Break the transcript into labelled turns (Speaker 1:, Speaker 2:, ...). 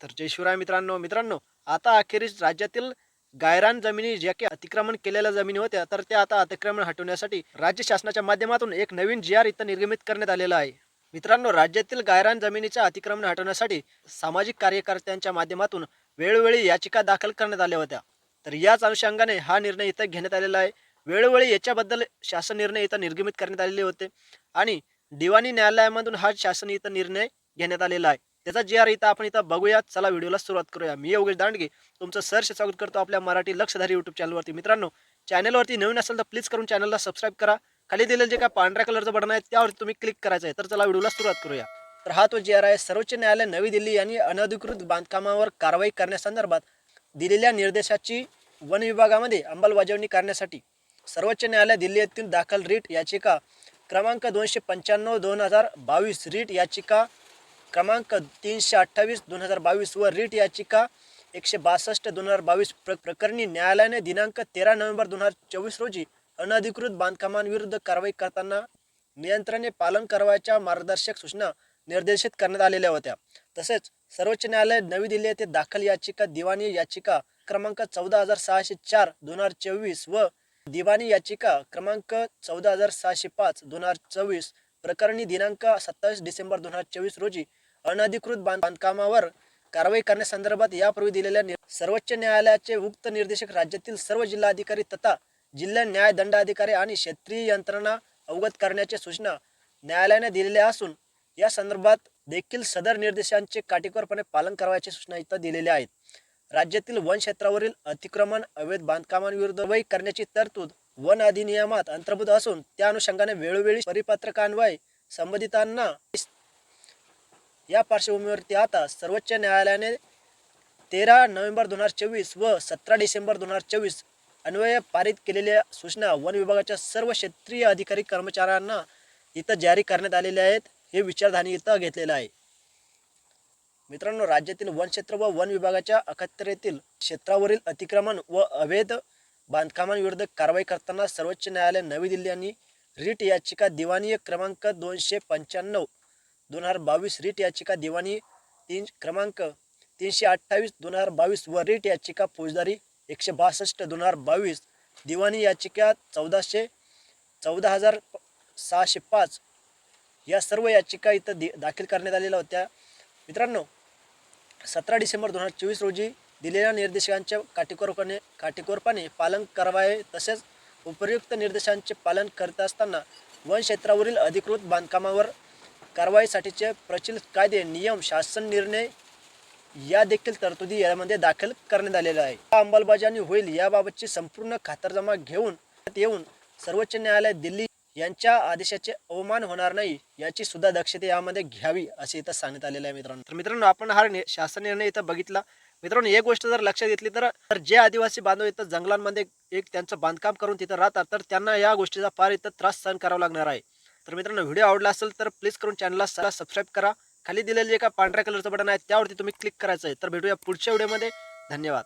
Speaker 1: तर जय शिवराय मित्रांनो. मित्रांनो आता अखेरीस राज्यातील गायरान जमिनी ज्या काही अतिक्रमण केलेल्या जमिनी होत्या तर त्या आता अतिक्रमण हटवण्यासाठी राज्य शासनाच्या माध्यमातून एक नवीन जी आर इथं निर्गमित करण्यात आलेला आहे. मित्रांनो राज्यातील गायरान जमिनीच्या अतिक्रमण हटवण्यासाठी सामाजिक कार्यकर्त्यांच्या माध्यमातून वेळोवेळी याचिका दाखल करण्यात आल्या होत्या. तर याच अनुषंगाने हा निर्णय इथं घेण्यात आलेला आहे. वेळोवेळी याच्याबद्दल शासन निर्णय इथं निर्गमित करण्यात आलेले होते आणि दिवाणी न्यायालयामधून हा शासन इथं निर्णय घेण्यात आलेला आहे. त्याचा जी आर इथं आपण इथं बघूया चला व्हिडिओला सुरुवात करूया. मी योगेश दांडगे. तुमचं सहर्ष स्वागत करतो आपल्या मराठी लक्षधारी युट्यूब चॅनलवरती मित्रांनो चॅनलवरती नवीन असेल तर प्लीज करून चॅनलला सबस्क्राईब करा. खाली दिलेलं जे काय पांढऱ्या कलरचं बटन आहे त्यावरती तुम्ही क्लिक करायचं आहे. तर चला व्हिडिओला सुरुवात करूया. तर हा तो जी आर आहे सर्वोच्च न्यायालय नवी दिल्ली यांनी अनधिकृत बांधकामावर कारवाई करण्यासंदर्भात दिलेल्या निर्देशाची वन विभागामध्ये अंमलबजावणी करण्यासाठी सर्वोच्च न्यायालय दिल्ली येथील दाखल रीट याचिका क्रमांक दोनशे पंच्याण्णव दोन हजार बावीस रीट याचिका क्रमांक तीनशे अठ्ठावीस दोन हजार बावीस व रीट याचिका एकशे बासष्ट दोन हजार बावीस प्र प्रकरणी न्यायालयाने दिनांक तेरा नोव्हेंबर दोन हजार चोवीस रोजी अनधिकृत बांधकामांविरुद्ध कारवाई करताना नियंत्रणे पालन करावयाच्या मार्गदर्शक सूचना निर्देशित करण्यात आलेल्या होत्या. तसेच सर्वोच्च न्यायालय नवी दिल्ली येथे दाखल याचिका दिवाणी याचिका क्रमांक चौदा हजार सहाशे चार दोन हजार चोवीस व दिवाणी याचिका क्रमांक चौदा हजार सहाशे पाच दोन हजार चोवीस प्रकरणी दिनांक सत्तावीस डिसेंबर दोन हजार चोवीस रोजी अनधिकृत बांधकामावर कारवाई करण्यासंदर्भात यापूर्वी दिलेल्या सर्वोच्च न्यायालयाचे उक्त निर्देशक राज्यातील सर्व जिल्हाधिकारी तथा जिल्हा न्याय दंडाधिकारी आणि क्षेत्रीय यंत्रणा अवगत करण्याच्या सूचना न्यायालयाने दिलेल्या असून या संदर्भात देखील सदर निर्देशांचे काटेकोरपणे पालन करावयाची सूचना इथं दिलेल्या आहेत. राज्यातील वन क्षेत्रावरील अतिक्रमण अवैध बांधकामांविरुद्ध कारवाई करण्याची तरतूद वन अधिनियमात अंतर्भूत असून त्या अनुषंगाने वेळोवेळी परिपत्रकान्वय संबंधितांना या पार्श्वभूमीवरती आता सर्वोच्च न्यायालयाने तेरा नोव्हेंबर दोन हजार चोवीस व सतरा डिसेंबर दोन हजार चोवीस अन्वये पारित केलेल्या सूचना वन विभागाच्या सर्व क्षेत्रीय अधिकारी कर्मचाऱ्यांना इथं जारी करण्यात आलेल्या आहेत हे विचारधानी इथं घेतलेलं आहे. मित्रांनो राज्यातील वन क्षेत्र व वन विभागाच्या अखत्यारीतील क्षेत्रावरील अतिक्रमण व अवैध बांधकामांविरुद्ध कारवाई करताना सर्वोच्च न्यायालय नवी दिल्ली यांनी रीट याचिका दिवाणी क्रमांक दोनशे पंच्याण्णव दोन हजार बावीस रीट याचिका दिवाणी तीन क्रमांक तीनशे अठ्ठावीस दोन हजार बावीस व रीट याचिका फौजदारी एकशे बासष्ट दोन हजार बावीस दिवाणी याचिका चौदाशे चौदा हजार सहाशे पाच. या सर्व याचिका इथं दि दाखल करण्यात आलेल्या होत्या. मित्रांनो सतरा डिसेंबर दोन हजार चोवीस रोजी दिलेल्या निर्देशांच्या काटेकोरपणे काटेकोरपणे पालन करावे तसेच उपयुक्त निर्देशांचे पालन करत असताना वन क्षेत्रावरील अधिकृत बांधकामावर कारवाईसाठीचे प्रचलित कायदे नियम शासन निर्णय या देखील तरतुदी यामध्ये दाखल करण्यात आलेल्या आहे. अंमलबजावणी होईल याबाबतची संपूर्ण खातरजमा घेऊन येऊन सर्वोच्च न्यायालय दिल्ली यांच्या आदेशाचे अवमान होणार नाही याची सुद्धा दक्षता यामध्ये घ्यावी असे इथं सांगण्यात आलेलं आहे मित्रांनो. तर मित्रांनो आपण हा शासन निर्णय इथं बघितला. मित्रांनो एक गोष्ट जर लक्षात घेतली तर तर जे आदिवासी बांधव इथं जंगलांमध्ये एक त्यांचं बांधकाम करून तिथं राहतात तर त्यांना या गोष्टीचा फार इथं त्रास सहन करावा लागणार आहे. तर मित्रांनो व्हिडिओ आवडला असेल तर प्लीज करून चॅनलला सबस्क्राईब करा. खाली दिलेले जे का पांढऱ्या कलरचं बटन आहे त्यावरती तुम्ही क्लिक करायचं आहे तर भेटूया पुढच्या व्हिडिओमध्ये. धन्यवाद.